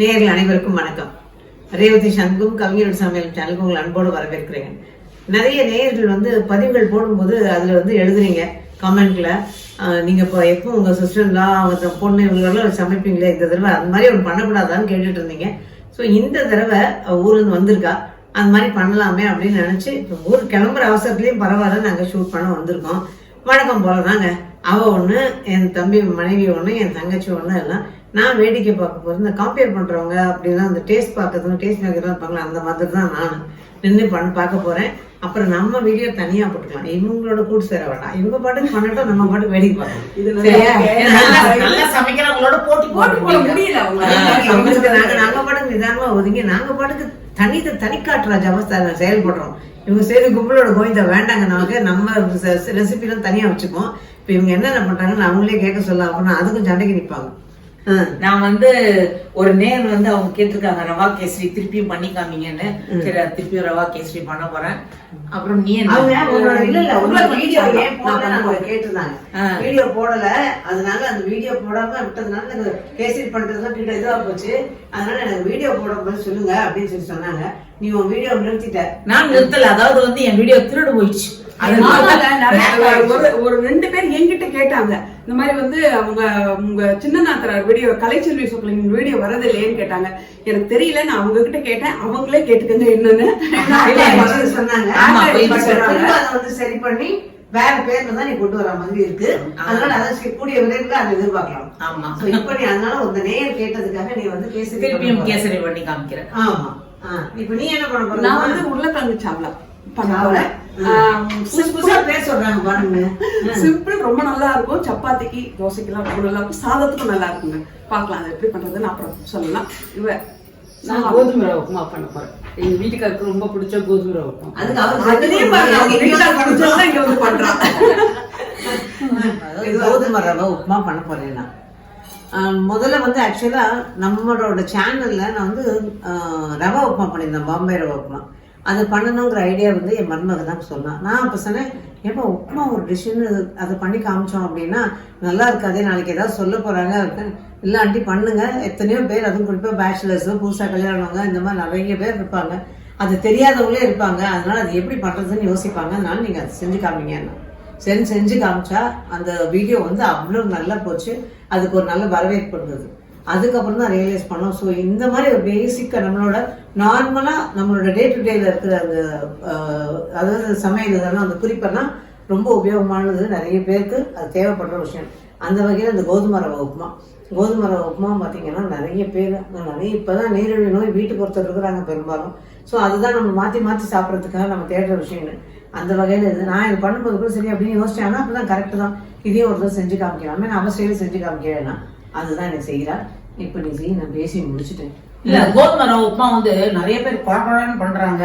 நேரில் அனைவருக்கும் வணக்கம். ரேவதி சங்கும் கவிஞர் சமையல் சேனலுக்கு உங்களை அன்போடு வரவேற்கிறேன். நிறைய நேயர்கள் வந்து பதிவுகள் போடும்போது அதில் வந்து எழுதுறீங்க கமெண்ட்ல. நீங்கள் இப்போ எப்போ உங்கள் சிஸ்டர்லாம் அவங்க பொண்ணு இவங்களெல்லாம் சமைப்பீங்களே இந்த தடவை அந்த மாதிரி ஒன்று பண்ணக்கூடாதான்னு கேட்டுட்டு இருந்தீங்க. ஸோ இந்த தடவை ஊர்லேருந்து வந்திருக்கா? அந்த மாதிரி பண்ணலாமே அப்படின்னு நினச்சி இப்போ ஊர் கிளம்புற அவசரத்துலேயும் பரவாயில்ல நாங்கள் ஷூட் பண்ண வந்திருக்கோம். வணக்கம் போல தாங்க அவ ஒண்ணு என் தம்பி மனைவி ஒண்ணு என் தங்கச்சி ஒண்ணு எல்லாம் நான் வேடிக்கை பார்க்க போறது. இந்த கம்பேர் பண்றவங்க அப்படிலாம் அந்த டேஸ்ட் பார்க்கறதும் டேஸ்ட் மேக்கர்லாம் இருப்பாங்களா அந்த மாதிரி தான் நான் நின்று பண்ண பார்க்க போறேன். அப்புறம் நம்ம வீடியோ தனியா போட்டுக்கலாம். இவங்களோட கூட்டு சேர வேண்டாம் இவங்க பாட்டுக்கு பண்ணட்டும் நம்ம பாட்டுக்கு வேடிக்கை பார்க்கலாம். சரியா? நல்லா- சமைக்கிறவங்களோட போட்டி போட்டு போட போட்டு முடியல அவங்க அவங்களுக்கு நாங்க நாங்க பாட்டுக்கு நிதானமா ஒதுங்கி நாங்க பாட்டுக்கு தனி தனி காட்டுறாஜ் அவஸ்தை செயல்படுறோம். இவங்க சரி கும்பலோட கோவிந்தா வேண்டாங்க நமக்கு. நம்ம ரெசிபிலாம் தனியா வச்சுக்குவோம். இப்ப இவங்க என்னென்ன பண்றாங்கன்னு அவங்களே கேட்க சொல்ல அப்படின்னா அதுக்கும் சண்டைக்கு நிப்பாங்க. நான் வந்து ஒரு நேர் வந்து அவங்க கேட்டிருக்காங்க ரவா கேசரி திருப்பியும் பண்ணி காமிங்கன்னு. சரி திருப்பியும் ரவா கேசரி பண்ண போறேன். அப்புறம் நீ கேட்டிருந்தாங்க. வீடியோ போடல அதனால அந்த வீடியோ போடாம விட்டதுனால எனக்கு கேசரி பண்றதுலாம் கிட்ட இதுவா போச்சு. அதனால எனக்கு வீடியோ போடும்போது சொல்லுங்க அப்படின்னு சொல்லி சொன்னாங்க. நீ உன் வீடியோ நிறுத்திட்ட. நான் நிறுத்தல அதாவது வந்து என் வீடியோ திருடு போயிடுச்சு. ஒரு ரெண்டு பேர் என்கிட்ட கேட்டாங்க. இந்த மாதிரி வந்து அவங்க உங்க சின்ன நாத்தனார் வீடியோ கலைச்செல்வி சொக்கலின் வீடியோ வரது இல்லையேன்னு கேட்டாங்க. எனக்கு தெரியல நான் அவங்க கிட்ட கேட்டேன். அவங்களே கேட்டுக்கங்க என்னன்னு. சொன்னாங்க. சரி. பண்ணி வேற பேர்ல தான் நீ கொண்டு வர மாதிரி இருக்கு. அதனால அதை கூடிய விரைவில் அதை எதிர்பார்க்கலாம். ஆமா. இப்ப நீ அதனால உங்க நேயர் கேட்டதுக்காக நீ வந்து கேசரி திருப்பியும். கேசரி பண்ணி காமிக்கிறேன். ஆமா. இப்ப நீ என்ன பண்ண போற? நான் வந்து உருளைக்கிழங்கு சாவலா பண்ண சாவல? போறேன் ஆ. புதுசு புதுசா பேர் சொல்றாங்க பாருங்க. சிம்பிள் ரொம்ப நல்லா இருக்கும். சப்பாத்திக்கு தோசைக்கெல்லாம் ரொம்ப நல்லா இருக்கும். சாதத்துக்கும் நல்லா இருக்குங்க. பார்க்கலாம் அதை எப்படி பண்றதுன்னு அப்புறம் சொல்லலாம். இவ நான் கோதுமை ரவை உப்புமா பண்ண போறேன். எங்க வீட்டுக்காருக்கு ரொம்ப பிடிச்ச கோதுமை ரவை உப்புமா. அதுக்கு இங்க வந்து பண்றான் கோதுமை ரவை உப்புமா பண்ண போறேன் நான். ஆஹ் முதல்ல வந்து ஆக்சுவலா நம்மளோட சேனல்ல நான் வந்து ஆஹ் ரவை உப்புமா பண்ணியிருந்தேன். பாம்பே ரவை உப்புமா. அதை பண்ணணுங்கிற ஐடியா வந்து என் மருமக தான் சொன்னான் நான் அப்போ சொன்னேன் ஏப்பா உப்புமா ஒரு டிஷ்ஷுன்னு அதை பண்ணி காமிச்சோம் அப்படின்னா நல்லா இருக்காதே நாளைக்கு ஏதாவது சொல்ல போகிறாங்க இல்லை ஆண்டி பண்ணுங்க. எத்தனையோ பேர் அதுவும் குறிப்பாக பேச்சுலர்ஸு புதுசாக கல்யாணவங்க இந்த மாதிரி நிறைய பேர் இருப்பாங்க. அது தெரியாதவங்களே இருப்பாங்க. அதனால் அது எப்படி பண்ணுறதுன்னு யோசிப்பாங்க. அதனால நீங்கள் அதை செஞ்சு காமிங்கன்னு. சரி செஞ்சு காமிச்சா அந்த வீடியோ வந்து அவ்வளோ நல்லா போச்சு. அதுக்கு ஒரு நல்ல வரவேற்பு இருந்தது. அதுக்கப்புறம் தான் ரியலைஸ் பண்ணோம். ஸோ இந்த மாதிரி ஒரு பேசிக்காக நம்மளோட நார்மலாக நம்மளோட டே டு டேல இருக்கிற அந்த அதாவது சமையல் இதெல்லாம் அந்த குறிப்பெல்லாம் ரொம்ப உபயோகமானது நிறைய பேருக்கு அது தேவைப்படுற விஷயம். அந்த வகையில் அந்த கோதுமை ரவை உப்புமா. கோதுமை ரவை உப்புமா பார்த்தீங்கன்னா நிறைய பேர் நிறைய இப்போதான் நீரிழிவு நோய் வீட்டுக்கு ஒருத்தர் இருக்கிறாங்க பெரும்பாலும். ஸோ அதுதான் நம்ம மாற்றி மாற்றி சாப்பிட்றதுக்காக நம்ம தேடுற விஷயங்கள். அந்த வகையில் இது. நான் இது பண்ணும்போது கூட சரி அப்படின்னு யோசிச்சேன். ஆனால் அப்போ தான் கரெக்டு தான். இதையும் ஒரு தடவை செஞ்சு காமிக்கலாமே. நான் அவசியம் செஞ்சு காமிக்க அதுதான் எனக்கு செய்கிறா இப்போ நீ செய் நான் பேசி முடிச்சிட்டேன். இல்ல கோதுமை ரவை உப்புமா வந்து நிறைய பேர் குழப்பழன்னு பண்றாங்க.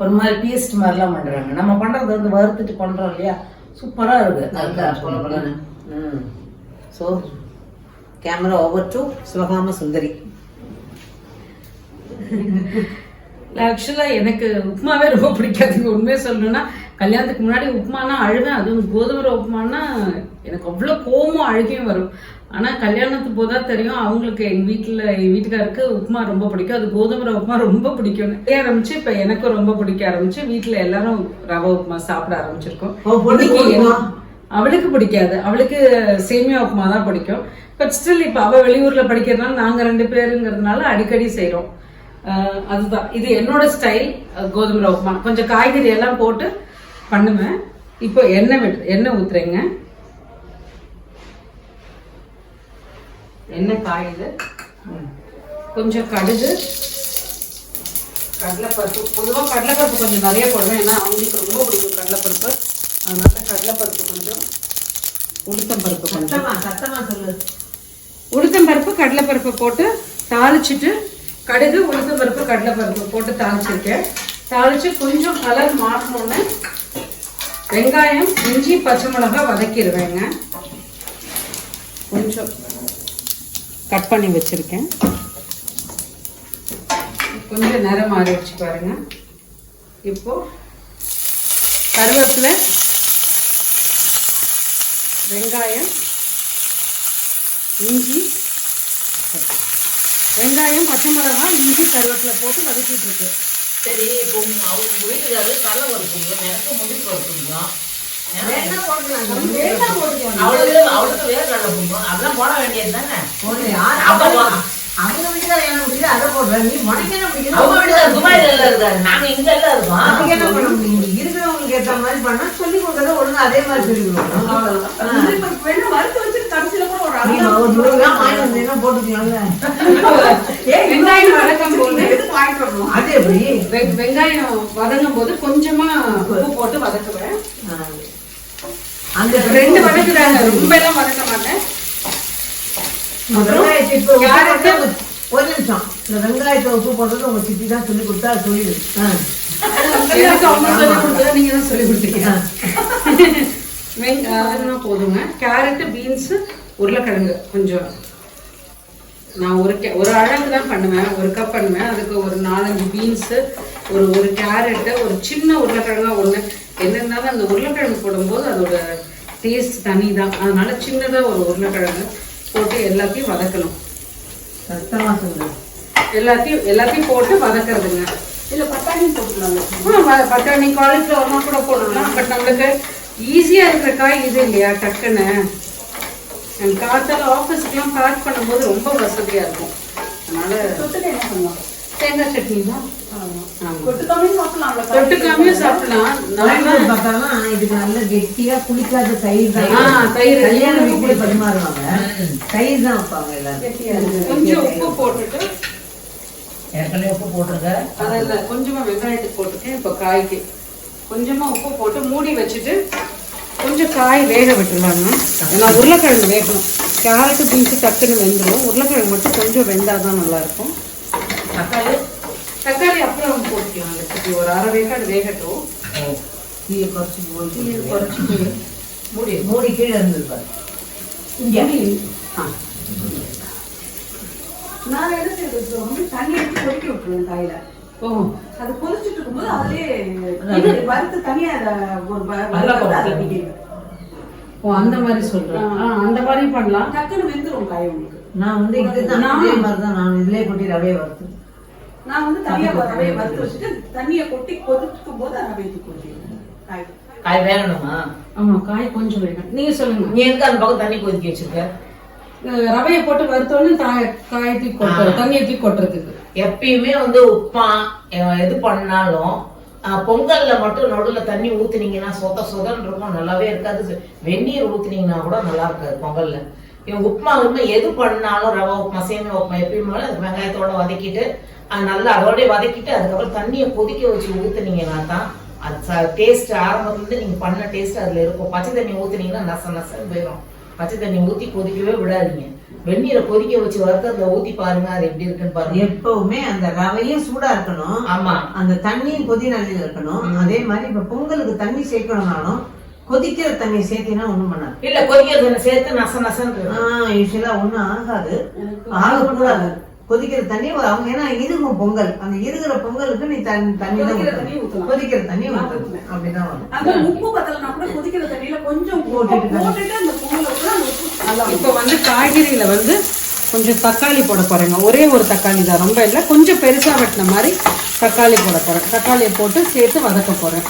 ஒரு மாதிரி பேஸ்ட் மாதிரிலாம் பண்றாங்க. நம்ம பண்றது வந்து வறுத்துட்டு பண்றோம் இல்லையா? சூப்பரா இருக்கு. ம். So camera over to Sivakama Sundari. ஆக்சுவலா எனக்கு உப்புமாவே ரொம்ப பிடிக்காதுங்க உண்மையை சொல்லணும்னா கல்யாணத்துக்கு முன்னாடி உப்புமானா அழுவேன். அதுவும் கோதுமை ரவை உப்புமானா எனக்கு அவ்வளோ கோவமும் அழுகையும் வரும். ஆனா கல்யாணத்துக்கு போதா தெரியும் அவங்களுக்கு எங்க வீட்டுல எங்க வீட்டுக்காருக்கு உப்புமா ரொம்ப பிடிக்கும். அது கோதுமை ரவை உப்புமா ரொம்ப பிடிக்கும்னு. செய்ய ஆரம்பிச்சு இப்ப எனக்கும் ரொம்ப பிடிக்க ஆரம்பிச்சு வீட்டுல எல்லாரும் ரவை உப்புமா சாப்பிட ஆரம்பிச்சிருக்கோம். அவளுக்கு பிடிக்காது. அவளுக்கு சேமியா உப்புமா தான் பிடிக்கும். பட் ஸ்டில் இப்ப அவ வெளியூர்ல படிக்கிறதுனால நாங்க ரெண்டு பேருங்கிறதுனால அடிக்கடி செய்றோம். அஹ் அதுதான். இது என்னோட ஸ்டைல் கோதுமை ரவை உப்புமா. கொஞ்சம் காய்கறி எல்லாம் போட்டு பண்ணுவேன். இப்போ எண்ணெய் விடு எண்ணெய் ஊத்துறேங்க. எண்ணெய் காயுது கொஞ்சம் கடுகு. கடலைப்பருப்பு. பொதுவாக கடலைப்பருப்பு கொஞ்சம் நிறைய போடுவேன். ஏன்னா அவங்களுக்கு ரொம்ப பிடிக்கும் கடலைப்பருப்பு. அதனால கடலைப்பருப்பு கொஞ்சம் உளுத்தம்பருப்பு கொஞ்சம். சத்தமா சத்தமா சொல்லு. உளுத்தம்பருப்பு கடலைப்பருப்பு போட்டு தாளிச்சிட்டு கடுகு உளுத்தம்பருப்பு கடலைப்பருப்பு போட்டு தாளிச்சிருக்கேன். தாளிச்சு கொஞ்சம் கலர் மாறணுன்னு வெங்காயம் இஞ்சி பச்சை மிளகாய் வதக்கிடுவேங்க. கொஞ்சம் கட் பண்ணி வச்சுருக்கேன். கொஞ்சம் நேரம் மாறிடுச்சு பாருங்க. இப்போ கருவேப்பில் வெங்காயம் இஞ்சி வெங்காயம் பச்சை மிளகாய் இஞ்சி கருவேப்பிலை போட்டு வதக்கிட்டு இருக்கு. சரி இப்போ அவங்க வீட்டுக்காரு கடலை வறுப்பீங்க எனக்கு முந்திரி வறுப்பீங்க அவளுக்கு அவளுக்கு வேற கடலை பிடிக்கும் அதெல்லாம் போட வேண்டியது தானே? போடு. யார் அப்ப. அவங்க வீட்டுல என்ன முடியுது? அதை போடுற. நீ உனக்கு என்ன முடியுது அவங்க துபாயில இருக்காரு. நாங்க இங்க எல்லாம் அதுக்கு என்ன இருக்கோம் பண்ண முடியும்? இங்க இருக்கிறவங்களுக்கு ஏத்த மாதிரி பண்ணா சொல்லி கொடுக்கறத ஒழுங்கா அதே மாதிரி சொல்லி கொடுக்கணும் வறுத்து கடைசியில கூட ஒரு ஒரு வாங்கி வந்தீங்கன்னா போட்டுக்கலாம்ல. வெங்காயம் வதக்கும் போது அது எப்படி? வெங்காயம் வதங்கும் போது கொஞ்சமா உப்பு போட்டு வதக்குவேன். அந்த ரெண்டு வதக்குறாங்க. ரொம்ப எல்லாம் வதக்க மாட்டேன். ஒரு நிமிஷம். இந்த வெங்காயத்தை உப்பு போடுறது உங்க சித்தி தான் சொல்லி கொடுத்தா சொல்லிடு. போதுங்க. கேரட்டு பீன்ஸ் உருளைக்கிழங்கு கொஞ்சம். நான் ஒரு அழகு தான் பண்ணுவேன். ஒரு கப் பண்ணுவேன். அதுக்கு ஒரு நாலஞ்சு பீன்ஸு ஒரு ஒரு கேரட்டு ஒரு சின்ன உருளைக்கிழங்கா ஒன்று என்ன இருந்தாலும் அந்த உருளைக்கிழங்கு போடும்போது அதோட டேஸ்ட் தனி தான் அதனால சின்னதாக ஒரு உருளைக்கிழங்கு போட்டு எல்லாத்தையும் வதக்கணும். எல்லாத்தையும் எல்லாத்தையும் போட்டு வதக்குறதுங்க. இல்ல பட்டாணி போட்டுக்கலாங்க ஆ, பட்டாணி காலிஃப்ளவர்லாம் கூட போடலாம். பட் நம்மளுக்கு ஈஸியா இருக்கிற காய் இது இல்லையா டக்குன்னு. காத்தால ஆஃபீஸ்க்குலாம் பேக் பண்ணும்போது ரொம்ப வசதியா இருக்கும். அதனால தொட்டுக்க என்ன பண்ணுவாங்க? தேங்காய் சட்னி தான். தொட்டுக்காமையும் சாப்பிடலாம். கோயம்புத்தூர் பக்கம்லாம் இதுக்கு நல்ல கெட்டியா குளிக்காத தயிர் தான் தயிர். கல்யாண வீட்டுல பரிமாறுவாங்க. தயிர் தான் வைப்பாங்க எல்லாரும். கொஞ்சம் உப்பு போட்டுட்டு ஏற்கனவே உப்பு போட்டிருக்க? அதில் கொஞ்சமா வெங்காயத்துக்கு போட்டுருக்கேன் இப்போ காய்க்கு. கொஞ்சமா உப்பு போட்டு மூடி வச்சுட்டு கொஞ்சம் காய் வேக விட்டுருவாங்க ஏன்னா உருளைக்கிழங்கு வேகணும். கேரட்டு பீன்ஸு டக்குன்னு வெந்துடும் உருளைக்கிழங்கு மட்டும் கொஞ்சம் வெந்தாதான் நல்லா இருக்கும் தக்காளி? தக்காளி அப்புறம் போட்டுக்கலாம். குட்டி ஒரு அரை வேக்காடு வேகட்டும். தீயை குறைச்சி போய் தீயை குறைச்சிட்டு மூடி மூடி கீழே இருந்தது பாரு. இங்கே. ஆ. நான் என்ன செய்யறது? வந்து தண்ணி எடுத்து கொதிக்க விட்டுருவேன் காயில ஓ. அது கொதிச்சுட்டு இருக்கும்போது அதுலயே வறுத்து தனியா அத ஒரு அதை. ஓ அந்த மாதிரி சொல்றேன். ஆ. அந்த மாதிரி பண்ணலாம். டக்குன்னு வெந்துரும் காய் உங்களுக்கு. நான் வந்து இதுதான் நான் இதே மாதிரி தான் நான் இதுலயே கொட்டி ரவையை வறுத்து நான் வந்து தனியா ரவையை வறுத்து வச்சுட்டு தண்ணியை கொட்டி கொதிக்கும் போது ரவையை தூக்கி கொட்டிடுவேன் காய். காய் வேகணுமா? ஆமா காய் கொஞ்சம் வேணும் நீங்க சொல்லுங்க. நீ எதுக்கு அந்த பக்கம் தண்ணி கொதிக்க வச்சிருக்க? ரவையை போட்டு வறுத்தோன்னு தாய- காயை தூக்கி கொட்டுறது தண்ணியை தூக்கி கொட்டுறதுக்கு. எப்பயுமே வந்து உப்புமா எது பண்ணாலும் பொங்கல்ல மட்டும் நடுவுல தண்ணி ஊத்துனீங்கன்னா சொத சொதன்னு இருக்கும் நல்லாவே இருக்காது. வெந்நீர் ஊத்துனீங்கன்னா கூட நல்லா இருக்காது பொங்கல்ல. உப்புமா உப்புமா எது பண்ணாலும் ரவை உப்புமா சேமியா உப்புமா எப்பயுமே வெங்காயத்தோட வதக்கிட்டு அது நல்லா அதோடய வதக்கிட்டு அதுக்கப்புறம் தண்ணியை கொதிக்க வச்சு ஊத்துனீங்கன்னா தான் அது டேஸ்ட் ஆரம்பத்துல இருந்து நீங்க பண்ண டேஸ்ட் அதுல இருக்கும். பச்சை தண்ணி ஊத்துனீங்கன்னா நச நசன்னு போயிடும் பச்சை தண்ணி ஊத்தி கொதிக்கவே விடாதீங்க. வெந்நீரை கொதிக்க வச்சு வறுத்ததுல ஊத்தி பாருங்க அது எப்படி இருக்குன்னு பாருங்க. எப்பவுமே அந்த ரவையும் சூடா இருக்கணும். ஆமா. அந்த தண்ணியும் கொதி நிலையில இருக்கணும். அதே மாதிரி இப்ப பொங்கலுக்கு தண்ணி சேர்க்கணும்னாலும் கொதிக்கிற தண்ணி சேர்த்தீங்கன்னா ஒண்ணும் பண்ணாது. இல்ல கொதிக்கிறது சேர்த்து நச நசன்னு ஆஹ் யூஸ்வலா ஒண்ணும் ஆகாது. ஆகக்கூடாது. கொதிக்கிற தண்ணி அவங்க ஏன்னா இருகும் பொங்கல். அந்த இருக்கிற பொங்கலுக்கு நீ தண்ணி தண்ணி தான் கொதிக்கிற ஊத்தணும். தண்ணி. அப்படிதான் வரும். அந்த உப்பு பத்தலனா கூட கொதிக்கிற தண்ணியில கொஞ்சம் போட்டுட்டு போட்டுட்டு அந்த பொங்கலை இப்போ வந்து காய்கறியில வந்து கொஞ்சம் தக்காளி போட போறேங்க. ஒரே ஒரு தக்காளி தான். ரொம்ப இல்லை. கொஞ்சம் பெருசா வெட்டின மாதிரி தக்காளி போட போறேன். தக்காளியை போட்டு சேர்த்து வதக்க போறேன்.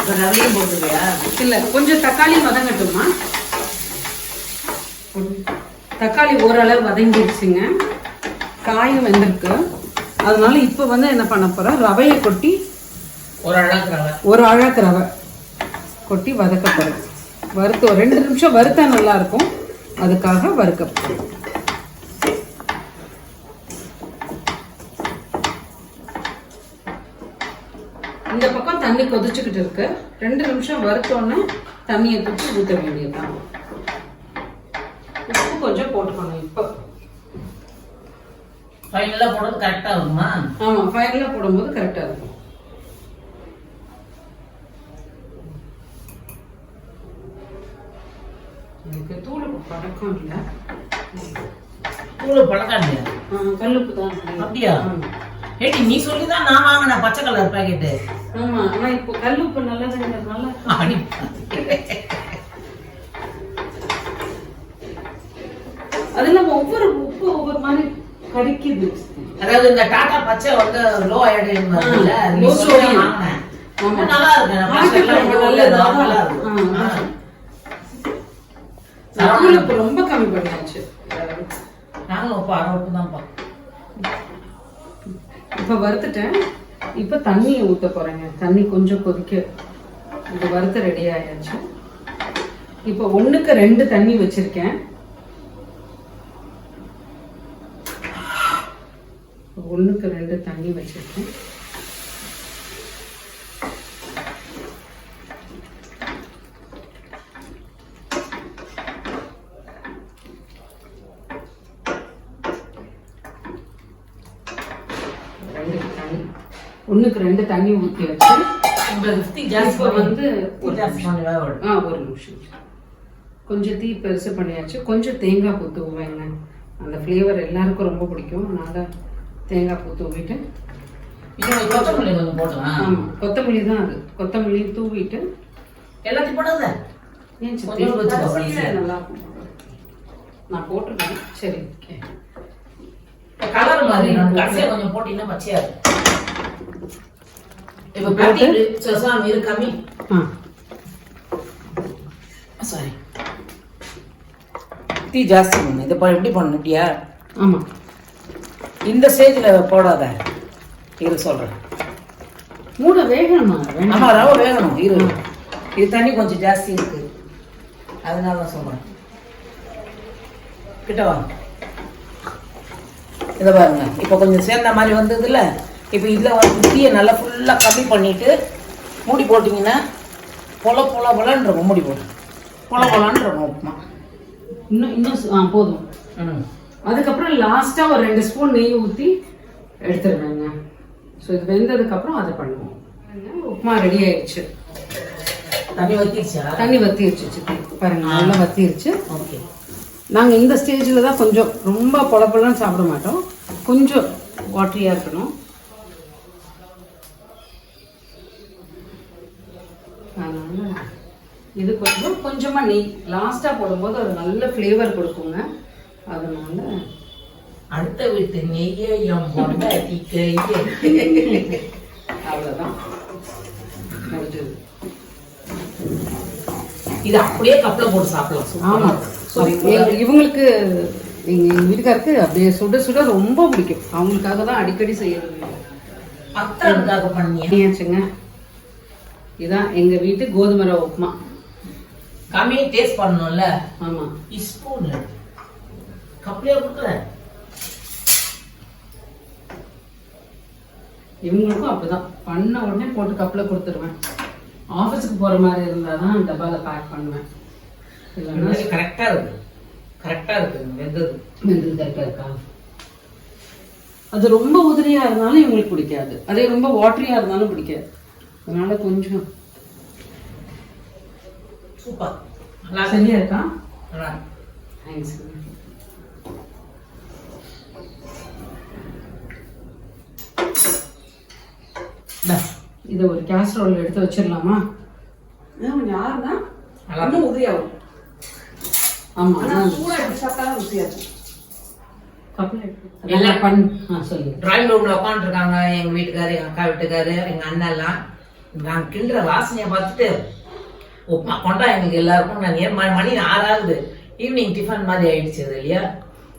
இப்ப ரவையும் போட்டுருவியா இல்ல கொஞ்சம் தக்காளி வதங்கட்டுமா? தக்காளி ஓரளவு வதங்கிடுச்சுங்க. காயும் வெந்திருக்கு. அதனால இப்போ வந்து என்ன பண்ண போறேன் ரவையை கொட்டி ஒரு அழகு ரவை. ஒரு அழகு ரவை கொட்டி வதக்க போறேன் வறுத்து ஒரு ரெண்டு நிமிஷம் வறுத்தா நல்லா இருக்கும். அதுக்காக வறுக்க இந்த பக்கம் தண்ணி கொதிச்சுக்கிட்டு இருக்கு. ரெண்டு நிமிஷம் வறுத்தோன்னே தண்ணியை தூக்கி ஊற்ற வேண்டியதுதான் உப்பு கொஞ்சம் போட்டுக்கணும் இப்போ ஃபைனலா போடுறது கரெக்டா வருமா ஆமா ஃபைனலாக போடும்போது கரெக்டாக இருக்கும். எனக்கு தூள் பழக்கம் இல்லை. தூள் பழக்கம் இல்லையா? கல்லுப்பு தான் அப்படியா? ஏடி நீ சொல்லிதான் நான் வாங்கினேன் பச்சை கலர் பாக்கெட்டு ஆமா ஆனா இப்போ கல்லுப்பு நல்லதுங்கிறதுனால. அடி. அது இல்லாம ஒவ்வொரு உப்பு ஒவ்வொரு மாதிரி கடிக்குது. அதாவது இந்த டாடா பச்சை வந்து லோ அயோடின். நல்லா இருக்கு ரொம்ப கம்மி பண்ணியாச்சு. நாங்களும் இப்போ அரை உப்பு தான் இப்ப வறுத்துட்டேன். இப்ப தண்ணியை ஊத்த போறேங்க. தண்ணி கொஞ்சம் கொதிக்க இது வறுத்து ரெடி ஆயாச்சு. இப்ப ஒண்ணுக்கு ரெண்டு தண்ணி வச்சிருக்கேன். ஒண்ணுக்கு ரெண்டு தண்ணி வச்சிருக்கேன். ஒண்ணுக்கு ரெண்டு தண்ணி ஊத்தி வச்சு இப்ப வந்து ஒரு நிமிஷம். கொஞ்சம் தீ பெருசு பண்ணியாச்சு. கொஞ்சம் தேங்காய் பூ தூவேங்க அந்த ஃப்ளேவர் எல்லாருக்கும் ரொம்ப பிடிக்கும். அதனால தேங்காய் பூ தூவிட்டு கொத்தமல்லி கொஞ்சம் போட்டுக்கலாம் ஆமா கொத்தமல்லி தான் அது. கொத்தமல்லி தூவிட்டு எல்லாத்தையும் போடாத. ஏன் சித்தி? நல்லா இருக்கும் நான் போட்டிருக்கேன். சரி ஓகே. கலர் மாதிரி நான் கடைசியா கொஞ்சம் போட்டீங்கன்னா பச்சையா இருக்கும். இப்ப போட்டி சசாமி சாரி தீ ஜாஸ்தி பண்ணு இதை எப்படி பண்ணிட்டியா ஆமா. இந்த ஸ்டேஜில் போடாத. இரு சொல்றேன். மூட வேகணுமா வேண்டாம். ஆமா ரவை வேகணும். இரு. இது தண்ணி கொஞ்சம் ஜாஸ்தி இருக்கு. அதனால தான் சொல்றேன். கிட்ட வாங்க இதை பாருங்க. இப்போ கொஞ்சம் சேர்ந்த மாதிரி வந்ததுல இப்போ இதில் வந்து தீயை நல்லா ஃபுல்லாக கம்மி பண்ணிட்டு மூடி போட்டிங்கன்னா பொல பொல பொலன்றோம் மூடி போட்டு. பொல பொலன்றோம் உப்புமா. இன்னும் இன்னும் போதும். ம். அதுக்கப்புறம் லாஸ்டா ஒரு ரெண்டு ஸ்பூன் நெய் ஊத்தி எடுத்துருவேங்க. ஸோ இது வெந்ததுக்கு அப்புறம் அதை பண்ணுவோம். உப்புமா ரெடி ஆயிடுச்சு தண்ணி வத்திடுச்சா தண்ணி வத்திருச்சு சித்தி. பாருங்க நல்லா வத்திருச்சு. ஓகே. நாங்க இந்த ஸ்டேஜில் தான் கொஞ்சம் ரொம்ப பொல பொலன்னு சாப்பிட மாட்டோம். கொஞ்சம் வாட்டரியா இருக்கணும். அதனால இது கொஞ்சம் கொஞ்சமா நெய். லாஸ்டா போடும்போது ஒரு நல்ல ஃப்ளேவர் கொடுக்குங்க. அதனால அடுத்த வீட்டு நெய்யே என் பொண்டாட்டி முடிஞ்சது. இது அப்படியே கப்பல போட்டு சாப்பிடலாம். ஆமா. சூப்பரா. எங்க- இவங்களுக்கு எங்க எங்க வீட்டுக்காருக்கு அப்படியே சுட சுட ரொம்ப பிடிக்கும். அவங்களுக்காக தான் அடிக்கடி செய்யறது. அத்தானுக்காக பண்ணியா? பண்ணியாச்சுங்க இதான் எங்க வீட்டு கோதுமை ரவை உப்புமா. கம்மி டேஸ்ட் பண்ணணும்ல. ஆமா. ஸ்பூன் கப்பலையே கொடுக்குற இவங்களுக்கும் அப்படிதான். பண்ண உடனே போட்டு கப்பில் கொடுத்துருவேன் ஆஃபீஸுக்கு போற மாதிரி இருந்தா தான் டப்பால பேக் பண்ணுவேன். இல்லைன்னா கரெக்டா இருக்கு. கரெக்டா இருக்கு. வெந்தது. வெந்தது கரெக்டாக இருக்கா? அது ரொம்ப உதிரியா இருந்தாலும் இவங்களுக்கு பிடிக்காது. அதே ரொம்ப வாட்டரியா இருந்தாலும் பிடிக்காது. அதனால கொஞ்சம். சூப்பர். நல்லா. சரியா இருக்கா. நல்லா. தேங்க்ஸ் இந்தா. இதை ஒரு கேஸ்ட்ரோல் எடுத்து வச்சிடலாமா? கொஞ்சம் ஆறுனா நல்லா இன்னும் உதவியா வரும் ஆமா ஆனா அதான் சூடா எடுத்து சாப்பிட்டா ருசியா இருக்கும் கப்பில் எடுத்து எல்லாம் எல்லாம் பண்ணு ஆ சொல்லுங்க. டிராயிங் ரூம்ல உட்காந்துருக்காங்க எங்க வீட்டுக்காரு எங்க அக்கா வீட்டுக்காரு எங்க அண்ணன் எல்லாம். நான் கிண்டுற வாசனையை பார்த்துட்டு உப்புமா கொண்டா எங்களுக்கு எல்லாருக்கும் நான் ஏன் மணி- ஆறாகுது. ஈவினிங் டிஃபன் மாதிரி ஆயிடுச்சு அது இல்லையா?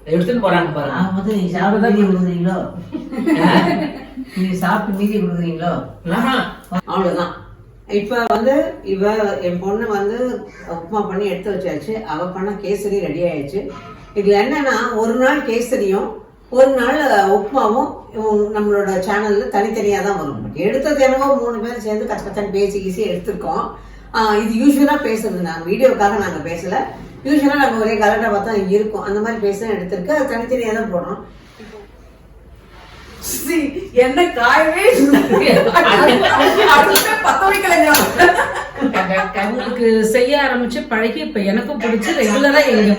எடுத்துன்னு போறாங்க பாருங்க. நீங்க நீ சாப்பிட்டு மீதி கொடுக்குறீங்களோ? அவ்வளவுதான். இப்ப வந்து இவ என் பொண்ணு வந்து உப்புமா பண்ணி எடுத்து வச்சாச்சு. அவ பண்ண கேசரி ரெடி ஆயிடுச்சு. இதுல என்னன்னா ஒரு நாள் கேசரியும் ஒரு நாள் உப்புமாவும் நம்மளோட சேனல்ல தனித்தனியா தான் வரும். பட் எடுத்தது என்னவோ மூணு பேரும் சேர்ந்து கச்ச பேசி கீசி எடுத்திருக்கோம். ஆஹ் இது யூஸ்வலா பேசுறது. நாங்க வீடியோக்காக நாங்க பேசல. யூஸ்வலா நாங்க ஒரே கலண்டா பார்த்தா இருக்கும். அந்த மாதிரி பேச எடுத்திருக்கு. அது தனித்தனியா தான் போடுறோம் என்ன காயவே உங்களுக்கு செய்ய ஆரம்பிச்சு பழகி இப்ப எனக்கும் பிடிச்சி ரெகுலரா எங்க